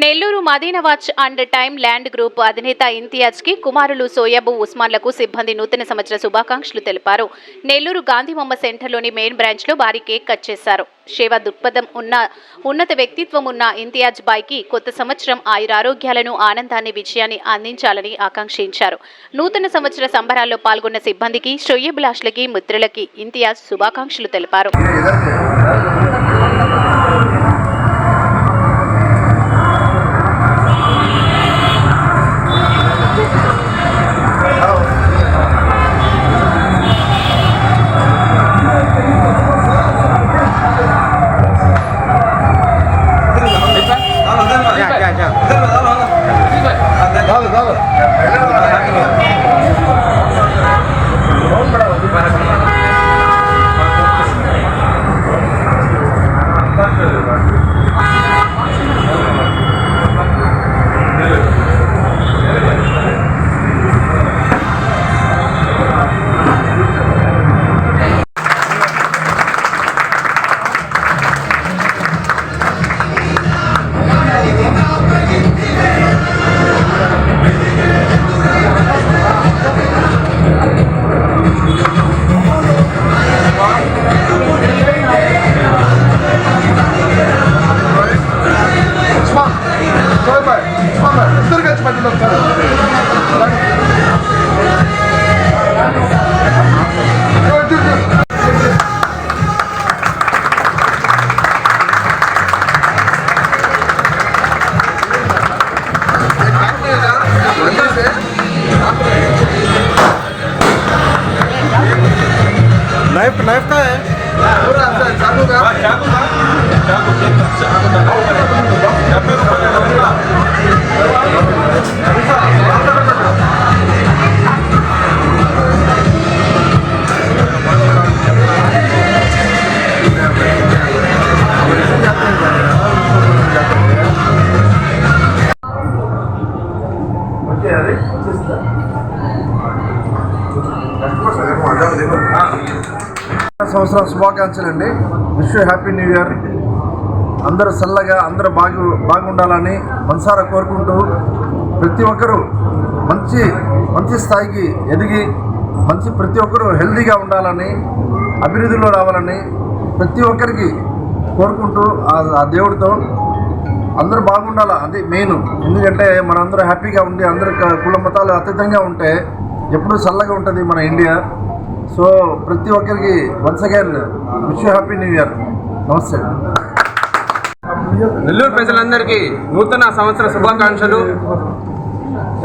Nellore Madina watch and time land group అధినేత ఇంతియాజ్కి కుమారులు సోయాబు ఉస్మాన్లకు సిబ్బంది నూతన సంవత్సర శుభాకాంక్షలు తెలిపారు. నెల్లూరు గాంధీబొమ్మ సెంటర్లోని మెయిన్ బ్రాంచ్లో భారీ కేక్ కట్ చేశారు. సేవ దృక్పథం ఉన్న ఉన్నత వ్యక్తిత్వం ఉన్న ఇంతియాజ్ బాయ్కి కొత్త సంవత్సరం ఆయురారోగ్యాలను ఆనందాన్ని విజయాన్ని అందించాలని ఆకాంక్షించారు. నూతన సంవత్సర సంబరాల్లో పాల్గొన్న సిబ్బందికి శ్రేయభిలాషులకి మిత్రులకి ఇంతియాజ్ శుభాకాంక్షలు తెలిపారు. नाइफ नाइफ का है। पूरा चाकू का चाकू का चाकू चाकू का సంవత్సరం శుభాకాంక్షలు అండి విష్ హ్యాపీ న్యూ ఇయర్ అందరూ చల్లగా అందరూ బాగు బాగుండాలని మనసారా కోరుకుంటూ ప్రతి ఒక్కరూ మంచి మంచి స్థాయికి ఎదిగి మంచి ప్రతి ఒక్కరూ హెల్దీగా ఉండాలని అభివృద్ధిలో రావాలని ప్రతి ఒక్కరికి కోరుకుంటూ ఆ- దేవుడితో అందరూ బాగుండాలా? అది మెయిన్. ఎందుకంటే మనందరూ హ్యాపీగా ఉండి అందరూ కుల మతాలు అతీతంగా ఉంటే ఎప్పుడూ చల్లగా ఉంటుంది మన ఇండియా. సో ప్రతి ఒక్కరికి once again wish happy new year నమస్తే. నెల్లూరు ప్రజలందరికీ నూతన సంవత్సర శుభాకాంక్షలు.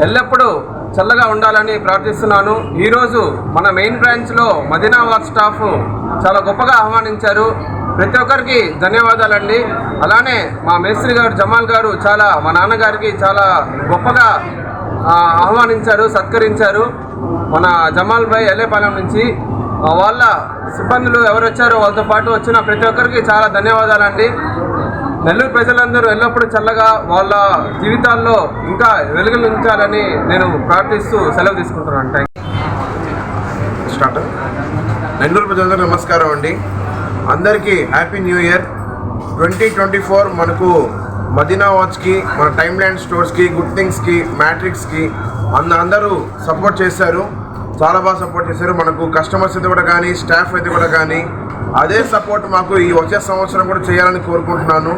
ఎల్లప్పుడూ చల్లగా ఉండాలని ప్రార్థిస్తున్నాను. ఈరోజు మన మెయిన్ బ్రాంచ్లో మదీనా వర్క్ స్టాఫ్ చాలా గొప్పగా ఆహ్వానించారు. ప్రతి ఒక్కరికి ధన్యవాదాలండి. అలానే మా మేస్త్రి గారు జమాల్ గారు చాలా మా నాన్నగారికి చాలా గొప్పగా ఆహ్వానించారు సత్కరించారు మన జమాల్ భాయ్ ఎల్లేపాలెం నుంచి. వాళ్ళ సిబ్బందులు ఎవరు వచ్చారో వాళ్ళతో పాటు వచ్చిన ప్రతి ఒక్కరికి చాలా ధన్యవాదాలండి. నెల్లూరు ప్రజలందరూ ఎల్లప్పుడూ చల్లగా వాళ్ళ జీవితాల్లో ఇంకా వెలుగులు ఉంచాలని నేను ప్రార్థిస్తూ సెలవు తీసుకుంటున్నాను. Thank start. నెల్లూరు ప్రజలందరూ నమస్కారం అండి. అందరికీ happy new year. Twenty twenty four మనకు మదీనా వాచ్కి మన టైమ్ ల్యాండ్ స్టోర్స్కి గుడ్ థింగ్స్కి మ్యాట్రిక్స్కి అంద అందరూ సపోర్ట్ చేశారు. చాలా బాగా సపోర్ట్ చేశారు. మనకు కస్టమర్స్ అయితే కూడా కానీ స్టాఫ్ అయితే కూడా కానీ అదే సపోర్ట్ మాకు ఈ వచ్చే సంవత్సరం కూడా చేయాలని కోరుకుంటున్నాను.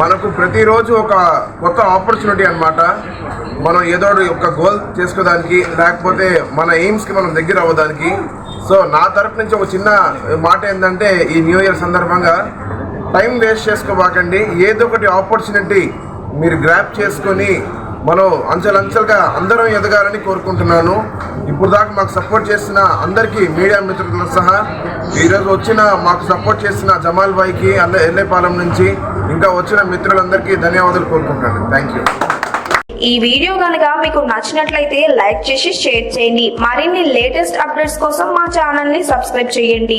మనకు ప్రతిరోజు ఒక కొత్త ఆపర్చునిటీ అనమాట మనం ఏదో ఒక గోల్ చేసుకోవడానికి లేకపోతే మన ఎయిమ్స్కి మనం దగ్గర అవ్వడానికి. సో నా తరపు నుంచి ఒక చిన్న మాట ఏంటంటే ఈ న్యూ ఇయర్ సందర్భంగా టైం వేస్ట్ చేసుకోబాకండి. ఏదో ఒకటి ఆపర్చునిటీ మీరు గ్రాప్ చేసుకొని మనం అంచెలంచెలుగా అందరం ఎదగాలని కోరుకుంటున్నాను. ఇప్పుడు దాకా మాకు సపోర్ట్ చేసిన అందరికీ మీడియా మిత్రులతో సహా ఈరోజు వచ్చిన మాకు సపోర్ట్ చేసిన జమాల్ బాయ్కి అల్ల ఎల్లేపాలెం నుంచి ఇంకా వచ్చిన మిత్రులందరికీ ధన్యవాదాలు కోరుకుంటున్నాను. థ్యాంక్ యూ ఈ వీడియో కనుక మీకు నచ్చినట్లయితే లైక్ చేసి షేర్ చేయండి. మరిన్ని లేటెస్ట్ అప్డేట్స్ కోసం మా ఛానల్ని సబ్స్క్రైబ్ చేయండి.